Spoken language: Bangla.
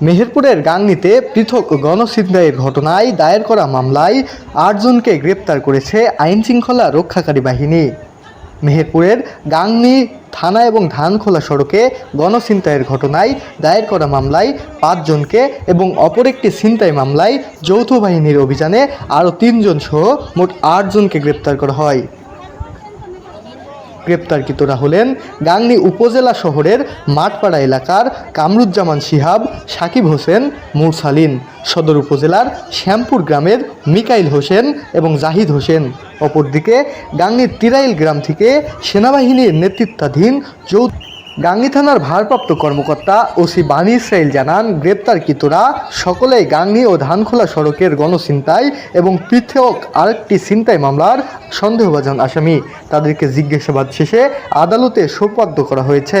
মেহেরপুরের গাংনীতে পৃথক গণছিনতাইয়ের ঘটনায় দায়ের করা মামলায় আটজনকে গ্রেপ্তার করেছে আইনশৃঙ্খলা রক্ষাকারী বাহিনী। মেহেরপুরের গাংনী থানা এবং ধানখোলা সড়কে গণছিনতাইয়ের ঘটনায় দায়ের করা মামলায় পাঁচজনকে এবং অপর একটি ছিনতাই মামলায় যৌথ বাহিনীর অভিযানে আরও তিনজন সহ মোট আটজনকে গ্রেপ্তার করা হয়। গ্রেপ্তারকৃতরা হলেন গাংনী উপজেলা শহরের মাঠপাড়া এলাকার কামরুজ্জামান শিহাব, সাকিব হোসেন, মুরসালিন। সদর উপজেলার শ্যামপুর গ্রামের মিকাইল হোসেন এবং জাহিদ হোসেন। অপরদিকে গাংনীর তিরাইল গ্রাম থেকে সেনাবাহিনীর নেতৃত্বাধীন যৌথ গাংনী থানার ভারপ্রাপ্ত কর্মকর্তা ওসি বানি ইসরাইল জানান, গ্রেপ্তারকৃতরা সকলেই গাংনী ও ধানখোলা সড়কের গণছিনতাই এবং পৃথক আরেকটি ছিনতাই মামলার সন্দেহভাজন আসামি। তাদেরকে জিজ্ঞাসাবাদ শেষে আদালতে সোপর্দ করা হয়েছে।